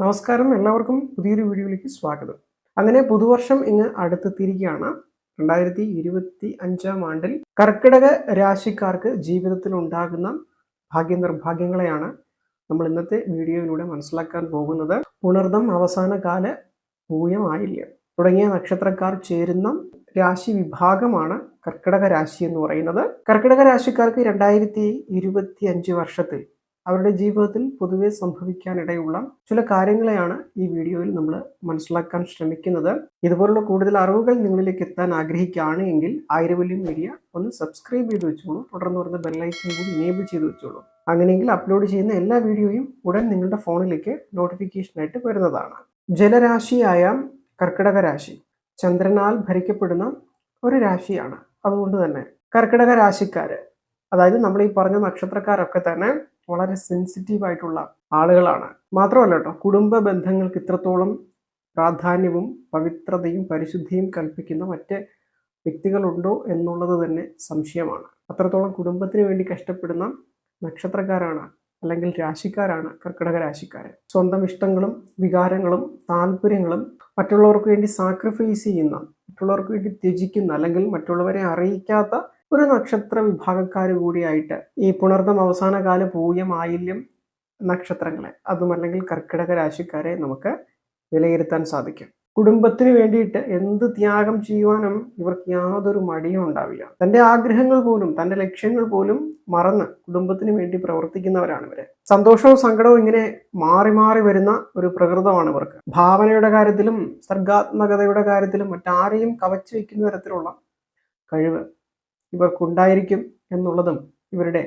നമസ്കാരം. എല്ലാവർക്കും പുതിയൊരു വീഡിയോയിലേക്ക് സ്വാഗതം. അങ്ങനെ പുതുവർഷം ഇങ്ങ് അടുത്തെത്തിയിരിക്കുകയാണ്. രണ്ടായിരത്തി ഇരുപത്തി അഞ്ചാം ആണ്ടിൽ കർക്കിടക രാശിക്കാർക്ക് ജീവിതത്തിൽ ഉണ്ടാകുന്ന ഭാഗ്യ നിർഭാഗ്യങ്ങളെയാണ് നമ്മൾ ഇന്നത്തെ വീഡിയോയിലൂടെ മനസ്സിലാക്കാൻ പോകുന്നത്. പുണർദം അവസാന കാല പൂയമായില്ല? തുടങ്ങിയ നക്ഷത്രക്കാർ ചേരുന്ന രാശി വിഭാഗമാണ് കർക്കിടക രാശി എന്ന് പറയുന്നത്. കർക്കിടക രാശിക്കാർക്ക് രണ്ടായിരത്തി ഇരുപത്തി അഞ്ച് വർഷത്തിൽ അവരുടെ ജീവിതത്തിൽ പൊതുവെ സംഭവിക്കാനിടയുള്ള ചില കാര്യങ്ങളെയാണ് ഈ വീഡിയോയിൽ നമ്മൾ മനസ്സിലാക്കാൻ ശ്രമിക്കുന്നത്. ഇതുപോലുള്ള കൂടുതൽ അറിവുകൾ നിങ്ങളിലേക്ക് എത്താൻ ആഗ്രഹിക്കുകയാണ് എങ്കിൽ ആയിരവല്യം മീഡിയ ഒന്ന് സബ്സ്ക്രൈബ് ചെയ്ത് വെച്ചോളൂ. തുടർന്ന് വരുന്ന ബെല്ലൈക്കൻ കൂടി ഇനേബിൾ ചെയ്ത് വെച്ചോളൂ. അങ്ങനെയെങ്കിൽ അപ്ലോഡ് ചെയ്യുന്ന എല്ലാ വീഡിയോയും ഉടൻ നിങ്ങളുടെ ഫോണിലേക്ക് നോട്ടിഫിക്കേഷനായിട്ട് വരുന്നതാണ്. ജലരാശിയായ കർക്കിടക രാശി. ചന്ദ്രനാൽ ഭരിക്കപ്പെടുന്ന ഒരു രാശിയാണ്. അതുകൊണ്ട് തന്നെ കർക്കിടക രാശിക്കാര് അതായത് നമ്മൾ ഈ പറഞ്ഞ നക്ഷത്രക്കാരൊക്കെ തന്നെ വളരെ സെൻസിറ്റീവ് ആയിട്ടുള്ള ആളുകളാണ്. മാത്രമല്ല കേട്ടോ കുടുംബ ബന്ധങ്ങൾക്ക് ഇത്രത്തോളം പ്രാധാന്യവും പവിത്രതയും പരിശുദ്ധിയും കൽപ്പിക്കുന്ന മറ്റ് വ്യക്തികളുണ്ടോ എന്നുള്ളത് തന്നെ സംശയമാണ്. അത്രത്തോളം കുടുംബത്തിന് വേണ്ടി കഷ്ടപ്പെടുന്ന നക്ഷത്രക്കാരാണ് അല്ലെങ്കിൽ രാശിക്കാരാണ് കർക്കിടക രാശിക്കാർ സ്വന്തം ഇഷ്ടങ്ങളും വികാരങ്ങളും താല്പര്യങ്ങളും മറ്റുള്ളവർക്ക് വേണ്ടി സാക്രിഫൈസ് ചെയ്യുന്ന മറ്റുള്ളവർക്ക് വേണ്ടി ത്യജിക്കുന്ന അല്ലെങ്കിൽ മറ്റുള്ളവരെ അറിയിക്കാത്ത ഒരു നക്ഷത്ര വിഭാഗക്കാർ കൂടിയായിട്ട് ഈ പുണർദം അവസാനകാല പൂയം ആയില്യം നക്ഷത്രങ്ങളെ അതുമല്ലെങ്കിൽ കർക്കിടക രാശിക്കാരെ നമുക്ക് വിലയിരുത്താൻ സാധിക്കും. കുടുംബത്തിന് വേണ്ടിയിട്ട് എന്ത് ത്യാഗം ചെയ്യുവാനും ഇവർക്ക് യാതൊരു മടിയും ഉണ്ടാവില്ല. തന്റെ ആഗ്രഹങ്ങൾ പോലും തന്റെ ലക്ഷ്യങ്ങൾ പോലും മറന്ന് കുടുംബത്തിന് വേണ്ടി പ്രവർത്തിക്കുന്നവരാണ് ഇവർ. സന്തോഷവും സങ്കടവും ഇങ്ങനെ മാറി മാറി വരുന്ന ഒരു പ്രകൃതമാണ് ഇവർക്ക്. ഭാവനയുടെ കാര്യത്തിലും സർഗാത്മകതയുടെ കാര്യത്തിലും മറ്റാരെയും കവച്ചു വയ്ക്കുന്ന തരത്തിലുള്ള കഴിവ് ഇവർക്കുണ്ടായിരിക്കും എന്നുള്ളതും ഇവരുടെ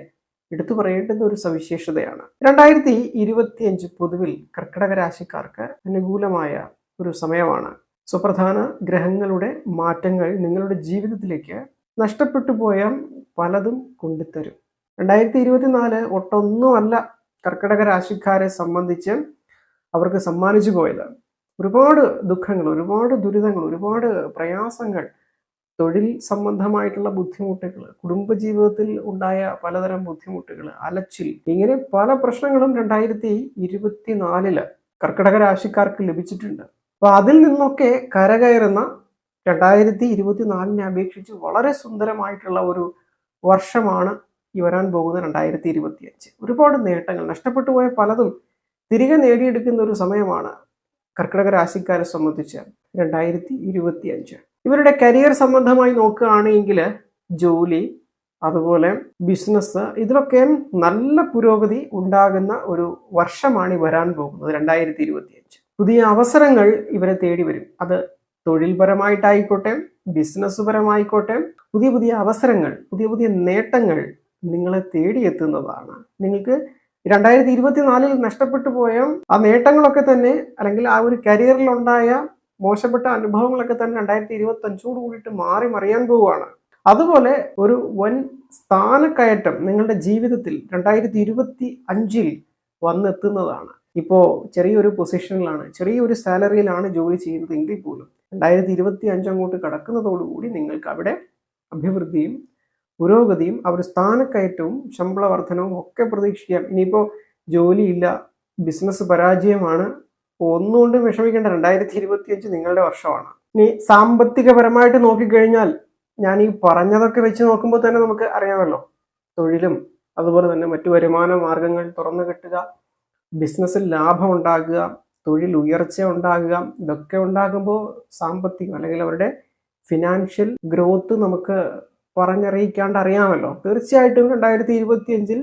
എടുത്തു പറയേണ്ടുന്ന ഒരു സവിശേഷതയാണ്. രണ്ടായിരത്തി ഇരുപത്തിയഞ്ച് പൊതുവിൽ കർക്കിടക രാശിക്കാർക്ക് അനുകൂലമായ ഒരു സമയമാണ്. സുപ്രധാന ഗ്രഹങ്ങളുടെ മാറ്റങ്ങൾ നിങ്ങളുടെ ജീവിതത്തിലേക്ക് നഷ്ടപ്പെട്ടു പോയ പലതും കൊണ്ടുത്തരും. രണ്ടായിരത്തി ഇരുപത്തിനാല് ഒട്ടൊന്നുമല്ല കർക്കിടക രാശിക്കാരെ സംബന്ധിച്ച് അവർക്ക് സമ്മാനിച്ചു പോയത്. ഒരുപാട് ദുഃഖങ്ങൾ ഒരുപാട് ദുരിതങ്ങൾ ഒരുപാട് പ്രയാസങ്ങൾ തൊഴിൽ സംബന്ധമായിട്ടുള്ള ബുദ്ധിമുട്ടുകൾ കുടുംബജീവിതത്തിൽ ഉണ്ടായ പലതരം ബുദ്ധിമുട്ടുകൾ അലച്ചിൽ ഇങ്ങനെ പല പ്രശ്നങ്ങളും രണ്ടായിരത്തി ഇരുപത്തിനാലിൽ കർക്കിടക രാശിക്കാർക്ക് ലഭിച്ചിട്ടുണ്ട്. അപ്പൊ അതിൽ നിന്നൊക്കെ കരകയറുന്ന രണ്ടായിരത്തി ഇരുപത്തിനാലിനെ അപേക്ഷിച്ച് വളരെ സുന്ദരമായിട്ടുള്ള ഒരു വർഷമാണ് ഈ വരാൻ പോകുന്ന രണ്ടായിരത്തി ഇരുപത്തി അഞ്ച് ഒരുപാട് നേട്ടങ്ങൾ നഷ്ടപ്പെട്ടു പോയ പലതും തിരികെ നേടിയെടുക്കുന്ന ഒരു സമയമാണ് കർക്കിടക രാശിക്കാരെ സംബന്ധിച്ച് രണ്ടായിരത്തി ഇരുപത്തി അഞ്ച് ഇവരുടെ കരിയർ സംബന്ധമായി നോക്കുകയാണെങ്കിൽ ജോലി അതുപോലെ ബിസിനസ് ഇതിലൊക്കെ നല്ല പുരോഗതി ഉണ്ടാകുന്ന ഒരു വർഷമാണ് വരാൻ പോകുന്നത് രണ്ടായിരത്തി ഇരുപത്തി അഞ്ച് പുതിയ അവസരങ്ങൾ ഇവരെ തേടി വരും. അത് തൊഴിൽപരമായിട്ടായിക്കോട്ടെ ബിസിനസ് പരമായിക്കോട്ടെ പുതിയ പുതിയ അവസരങ്ങൾ പുതിയ പുതിയ നേട്ടങ്ങൾ നിങ്ങളെ തേടിയെത്തുന്നതാണ് നിങ്ങൾക്ക് രണ്ടായിരത്തി ഇരുപത്തിനാലിൽ നഷ്ടപ്പെട്ടു പോയ ആ നേട്ടങ്ങളൊക്കെ തന്നെ അല്ലെങ്കിൽ ആ ഒരു കരിയറിലുണ്ടായ മോശപ്പെട്ട അനുഭവങ്ങളൊക്കെ തന്നെ രണ്ടായിരത്തി ഇരുപത്തി അഞ്ചോട് കൂടിയിട്ട് മാറി മറിയാൻ പോവുകയാണ്. അതുപോലെ ഒരു വൻ സ്ഥാനക്കയറ്റം നിങ്ങളുടെ ജീവിതത്തിൽ രണ്ടായിരത്തി ഇരുപത്തി അഞ്ചിൽ വന്നെത്തുന്നതാണ്. ഇപ്പോൾ ചെറിയൊരു പൊസിഷനിലാണ് ചെറിയൊരു സാലറിയിലാണ് ജോലി ചെയ്യുന്നത് എങ്കിൽ പോലും രണ്ടായിരത്തി ഇരുപത്തി അഞ്ച് അങ്ങോട്ട് കടക്കുന്നതോടുകൂടി നിങ്ങൾക്ക് അവിടെ അഭിവൃദ്ധിയും പുരോഗതിയും അവർ സ്ഥാനക്കയറ്റവും ശമ്പള വർധനവും ഒക്കെ പ്രതീക്ഷിക്കാം. ഇനിയിപ്പോൾ ജോലിയില്ല ബിസിനസ് പരാജയമാണ് ഒന്നുകൊണ്ടും വിഷമിക്കേണ്ട. രണ്ടായിരത്തി ഇരുപത്തി അഞ്ച് നിങ്ങളുടെ വർഷമാണ്. ഇനി സാമ്പത്തികപരമായിട്ട് നോക്കിക്കഴിഞ്ഞാൽ ഞാൻ ഈ പറഞ്ഞതൊക്കെ വെച്ച് നോക്കുമ്പോൾ തന്നെ നമുക്ക് അറിയാമല്ലോ. തൊഴിലും അതുപോലെ തന്നെ മറ്റു വരുമാന മാർഗങ്ങൾ തുറന്നു കിട്ടുക ബിസിനസ്സിൽ ലാഭം ഉണ്ടാകുക തൊഴിൽ ഉയർച്ച ഉണ്ടാകുക ഇതൊക്കെ ഉണ്ടാകുമ്പോൾ സാമ്പത്തികം അല്ലെങ്കിൽ അവരുടെ ഫിനാൻഷ്യൽ ഗ്രോത്ത് നമുക്ക് പറഞ്ഞറിയിക്കാണ്ട് അറിയാമല്ലോ. തീർച്ചയായിട്ടും രണ്ടായിരത്തി ഇരുപത്തി അഞ്ചിൽ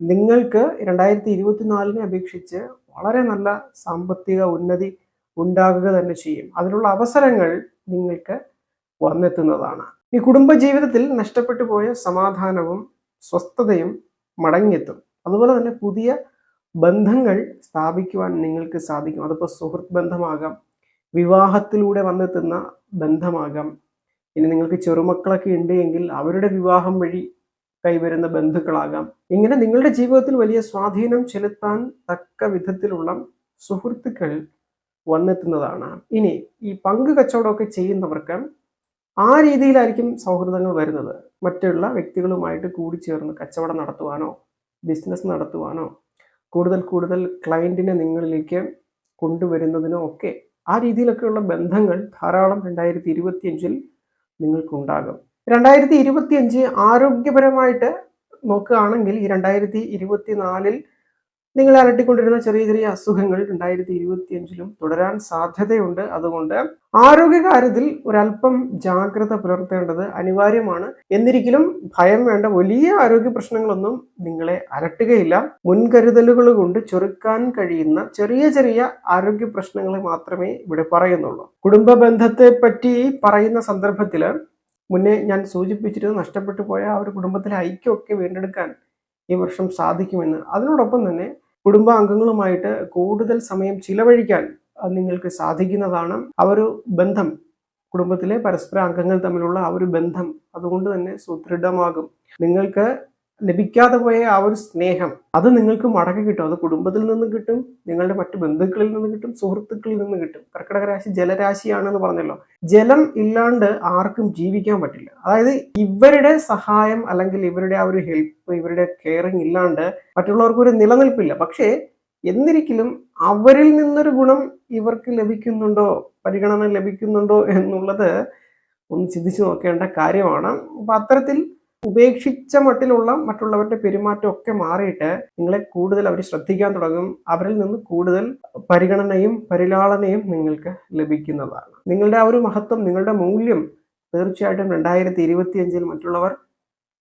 നിങ്ങൾക്ക് രണ്ടായിരത്തി ഇരുപത്തിനാലിനെ അപേക്ഷിച്ച് വളരെ നല്ല സാമ്പത്തിക ഉന്നതി ഉണ്ടാകുക തന്നെ ചെയ്യും. അതിനുള്ള അവസരങ്ങൾ നിങ്ങൾക്ക് വന്നെത്തുന്നതാണ്. ഈ കുടുംബജീവിതത്തിൽ നഷ്ടപ്പെട്ടു പോയ സമാധാനവും സ്വസ്ഥതയും മടങ്ങിയെത്തും. അതുപോലെ തന്നെ പുതിയ ബന്ധങ്ങൾ സ്ഥാപിക്കുവാൻ നിങ്ങൾക്ക് സാധിക്കും. അതിപ്പോൾ സുഹൃത്ത് ബന്ധമാകാം വിവാഹത്തിലൂടെ വന്നെത്തുന്ന ബന്ധമാകാം. ഇനി നിങ്ങൾക്ക് ചെറുമക്കളൊക്കെ ഉണ്ട് എങ്കിൽ അവരുടെ വിവാഹം വഴി കൈവരുന്ന ബന്ധുക്കളാകാം. ഇങ്ങനെ നിങ്ങളുടെ ജീവിതത്തിൽ വലിയ സ്വാധീനം ചെലുത്താൻ തക്ക വിധത്തിലുള്ള സുഹൃത്തുക്കൾ വന്നെത്തുന്നതാണ്. ഇനി ഈ പങ്ക് കച്ചവടമൊക്കെ ചെയ്യുന്നവർക്ക് ആ രീതിയിലായിരിക്കും സൗഹൃദങ്ങൾ വരുന്നത്. മറ്റുള്ള വ്യക്തികളുമായിട്ട് കൂടി ചേർന്ന് കച്ചവടം നടത്തുവാനോ ബിസിനസ് നടത്തുവാനോ കൂടുതൽ കൂടുതൽ ക്ലയന്റിനെ നിങ്ങളിലേക്ക് കൊണ്ടുവരുന്നതിനോ ഒക്കെ ആ രീതിയിലൊക്കെയുള്ള ബന്ധങ്ങൾ ധാരാളം രണ്ടായിരത്തി ഇരുപത്തിയഞ്ചിൽ നിങ്ങൾക്കുണ്ടാകും. രണ്ടായിരത്തി ഇരുപത്തി അഞ്ച് ആരോഗ്യപരമായിട്ട് നോക്കുകയാണെങ്കിൽ ഈ രണ്ടായിരത്തി ഇരുപത്തി നാലിൽ നിങ്ങൾ അലട്ടിക്കൊണ്ടിരുന്ന ചെറിയ ചെറിയ അസുഖങ്ങൾ രണ്ടായിരത്തി ഇരുപത്തി അഞ്ചിലും തുടരാൻ സാധ്യതയുണ്ട്. അതുകൊണ്ട് ആരോഗ്യകാര്യത്തിൽ ഒരല്പം ജാഗ്രത പുലർത്തേണ്ടത് അനിവാര്യമാണ്. എന്നിരിക്കലും ഭയം വേണ്ട വലിയ ആരോഗ്യ പ്രശ്നങ്ങളൊന്നും നിങ്ങളെ അലട്ടുകയില്ല. മുൻകരുതലുകൾ കൊണ്ട് ചെറുക്കാൻ കഴിയുന്ന ചെറിയ ചെറിയ ആരോഗ്യ പ്രശ്നങ്ങളെ മാത്രമേ ഇവിടെ പറയുന്നുള്ളൂ. കുടുംബ ബന്ധത്തെ പറ്റി പറയുന്ന സന്ദർഭത്തിൽ മുന്നേ ഞാൻ സൂചിപ്പിച്ചിരുന്നു നഷ്ടപ്പെട്ടു പോയ ആ ഒരു കുടുംബത്തിലെ ഐക്യമൊക്കെ വീണ്ടെടുക്കാൻ ഈ വർഷം സാധിക്കുമെന്ന്. അതിനോടൊപ്പം തന്നെ കുടുംബാംഗങ്ങളുമായിട്ട് കൂടുതൽ സമയം ചിലവഴിക്കാൻ നിങ്ങൾക്ക് സാധിക്കുന്നതാണ് ആ ഒരു ബന്ധം. കുടുംബത്തിലെ പരസ്പര അംഗങ്ങൾ തമ്മിലുള്ള ആ ഒരു ബന്ധം അതുകൊണ്ട് തന്നെ സുദൃഢമാകും. നിങ്ങൾക്ക് ലഭിക്കാതെ പോയ ആ ഒരു സ്നേഹം അത് നിങ്ങൾക്ക് മടക്കി കിട്ടും. അത് കുടുംബത്തിൽ നിന്ന് കിട്ടും നിങ്ങളുടെ മറ്റു ബന്ധുക്കളിൽ നിന്ന് കിട്ടും സുഹൃത്തുക്കളിൽ നിന്ന് കിട്ടും. കർക്കിടക രാശി ജലരാശിയാണെന്ന് പറഞ്ഞല്ലോ. ജലം ഇല്ലാണ്ട് ആർക്കും ജീവിക്കാൻ പറ്റില്ല. അതായത് ഇവരുടെ സഹായം അല്ലെങ്കിൽ ഇവരുടെ ആ ഒരു ഹെൽപ്പ് ഇവരുടെ കെയറിങ് ഇല്ലാണ്ട് മറ്റുള്ളവർക്ക് ഒരു നിലനിൽപ്പില്ല. പക്ഷേ എന്നിരിക്കലും അവരിൽ നിന്നൊരു ഗുണം ഇവർക്ക് ലഭിക്കുന്നുണ്ടോ പരിഗണന ലഭിക്കുന്നുണ്ടോ എന്നുള്ളത് ഒന്ന് ചിന്തിച്ചു നോക്കേണ്ട കാര്യമാണ്. അപ്പൊ അത്തരത്തിൽ ഉപേക്ഷിച്ച മട്ടിലുള്ള മറ്റുള്ളവരുടെ പെരുമാറ്റം ഒക്കെ മാറിയിട്ട് നിങ്ങളെ കൂടുതൽ അവർ ശ്രദ്ധിക്കാൻ തുടങ്ങും. അവരിൽ നിന്ന് കൂടുതൽ പരിഗണനയും പരിലാളനയും നിങ്ങൾക്ക് ലഭിക്കുന്നതാണ്. നിങ്ങളുടെ ആ ഒരു മഹത്വം നിങ്ങളുടെ മൂല്യം തീർച്ചയായിട്ടും രണ്ടായിരത്തി ഇരുപത്തി അഞ്ചിൽ മറ്റുള്ളവർ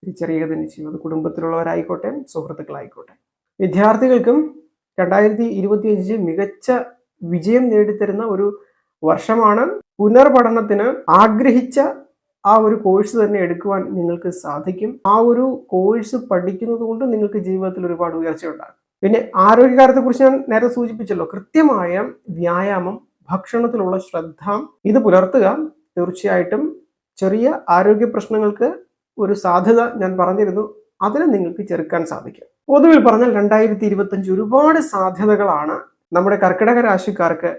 തിരിച്ചറിയുക തന്നെ ചെയ്യും. അത് കുടുംബത്തിലുള്ളവരായിക്കോട്ടെ സുഹൃത്തുക്കളായിക്കോട്ടെ. വിദ്യാർത്ഥികൾക്കും രണ്ടായിരത്തി ഇരുപത്തി അഞ്ചിൽ മികച്ച വിജയം നേടിത്തരുന്ന ഒരു വർഷമാണ് പുനർപഠനത്തിന് ആഗ്രഹിച്ച ആ ഒരു കോഴ്സ് തന്നെ എടുക്കുവാൻ നിങ്ങൾക്ക് സാധിക്കും. ആ ഒരു കോഴ്സ് പഠിക്കുന്നത് കൊണ്ട് നിങ്ങൾക്ക് ജീവിതത്തിൽ ഒരുപാട് ഉയർച്ച ഉണ്ടാകും. പിന്നെ ആരോഗ്യകാര്യത്തെക്കുറിച്ച് ഞാൻ നേരത്തെ സൂചിപ്പിച്ചല്ലോ. കൃത്യമായ വ്യായാമം ഭക്ഷണത്തിലുള്ള ശ്രദ്ധ ഇത് പുലർത്തുക. തീർച്ചയായിട്ടും ചെറിയ ആരോഗ്യ പ്രശ്നങ്ങൾക്ക് ഒരു സാധ്യത ഞാൻ പറഞ്ഞിരുന്നു. അതിനെ നിങ്ങൾക്ക് ചെറുക്കാൻ സാധിക്കും. പൊതുവിൽ പറഞ്ഞാൽ രണ്ടായിരത്തി ഇരുപത്തഞ്ച് ഒരുപാട് സാധ്യതകളാണ് നമ്മുടെ കർക്കിടക രാശിക്കാർക്ക്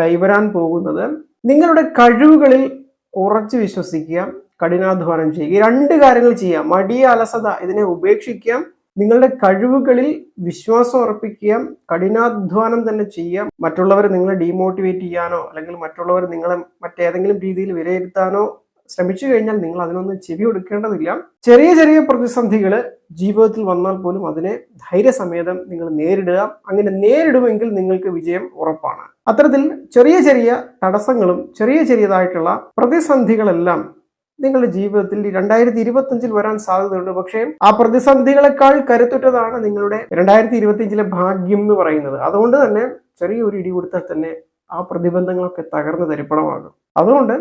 കൈവരാൻ പോകുന്നത്. നിങ്ങളുടെ കഴിവുകളിൽ ഉറച്ചു വിശ്വസിക്കുക കഠിനാധ്വാനം ചെയ്യുക. ഈ രണ്ട് കാര്യങ്ങൾ ചെയ്യാം. മടിയ അലസത ഇതിനെ ഉപേക്ഷിക്കാം. നിങ്ങളുടെ കഴിവുകളിൽ വിശ്വാസം ഉറപ്പിക്കുക കഠിനാധ്വാനം തന്നെ ചെയ്യാം മറ്റുള്ളവർ നിങ്ങളെ ഡീമോട്ടിവേറ്റ് ചെയ്യാനോ അല്ലെങ്കിൽ മറ്റുള്ളവർ നിങ്ങളെ മറ്റേതെങ്കിലും രീതിയിൽ വിലയിരുത്താനോ ശ്രമിച്ചു കഴിഞ്ഞാൽ നിങ്ങൾ അതിനൊന്നും ചെവി കൊടുക്കേണ്ടതില്ല. ചെറിയ ചെറിയ പ്രതിസന്ധികൾ ജീവിതത്തിൽ വന്നാൽ പോലും അതിനെ ധൈര്യസമേതം നിങ്ങൾ നേരിടുക. അങ്ങനെ നേരിടുമെങ്കിൽ നിങ്ങൾക്ക് വിജയം ഉറപ്പാണ്. അത്തരത്തിൽ ചെറിയ ചെറിയ തടസ്സങ്ങളും ചെറിയ ചെറിയതായിട്ടുള്ള പ്രതിസന്ധികളെല്ലാം നിങ്ങളുടെ ജീവിതത്തിൽ രണ്ടായിരത്തി ഇരുപത്തി വരാൻ സാധ്യതയുണ്ട്. പക്ഷേ ആ പ്രതിസന്ധികളെക്കാൾ കരുത്തുറ്റതാണ് നിങ്ങളുടെ രണ്ടായിരത്തി ഇരുപത്തി ഭാഗ്യം എന്ന് പറയുന്നത്. അതുകൊണ്ട് തന്നെ ചെറിയൊരു ഇടി കൊടുത്താൽ തന്നെ ആ പ്രതിബന്ധങ്ങളൊക്കെ തകർന്ന് തരിപ്പണമാകും. അതുകൊണ്ട്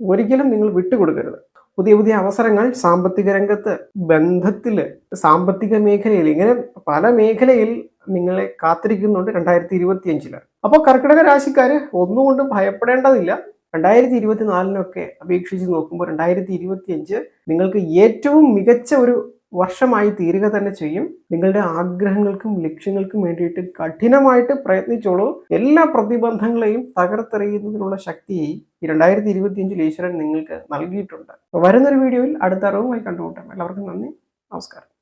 ഒരിക്കലും നിങ്ങൾ വിട്ടുകൊടുക്കരുത്. പുതിയ പുതിയ അവസരങ്ങൾ സാമ്പത്തിക രംഗത്ത് ബന്ധത്തിൽ സാമ്പത്തിക മേഖലയിൽ ഇങ്ങനെ പല മേഖലയിൽ നിങ്ങളെ കാത്തിരിക്കുന്നുണ്ട് രണ്ടായിരത്തി ഇരുപത്തി അഞ്ചിൽ അപ്പോൾ കർക്കിടക രാശിക്കാര് ഒന്നുകൊണ്ടും ഭയപ്പെടേണ്ടതില്ല. രണ്ടായിരത്തി ഇരുപത്തിനാലിനൊക്കെ അപേക്ഷിച്ച് നോക്കുമ്പോൾ രണ്ടായിരത്തി ഇരുപത്തി അഞ്ച് നിങ്ങൾക്ക് ഏറ്റവും മികച്ച ഒരു വർഷമായി തീരുക തന്നെ ചെയ്യും. നിങ്ങളുടെ ആഗ്രഹങ്ങൾക്കും ലക്ഷ്യങ്ങൾക്കും വേണ്ടിയിട്ട് കഠിനമായിട്ട് പ്രയത്നിച്ചോളൂ. എല്ലാ പ്രതിബന്ധങ്ങളെയും തകർത്തെറിയുന്നതിനുള്ള ശക്തി ഈ രണ്ടായിരത്തി ഇരുപത്തി അഞ്ചിൽ ഈശ്വരൻ നിങ്ങൾക്ക് നൽകിയിട്ടുണ്ട്. വരുന്നൊരു വീഡിയോയിൽ അടുത്ത അറിവുമായി കണ്ടുമുട്ടാം. എല്ലാവർക്കും നന്ദി. നമസ്കാരം.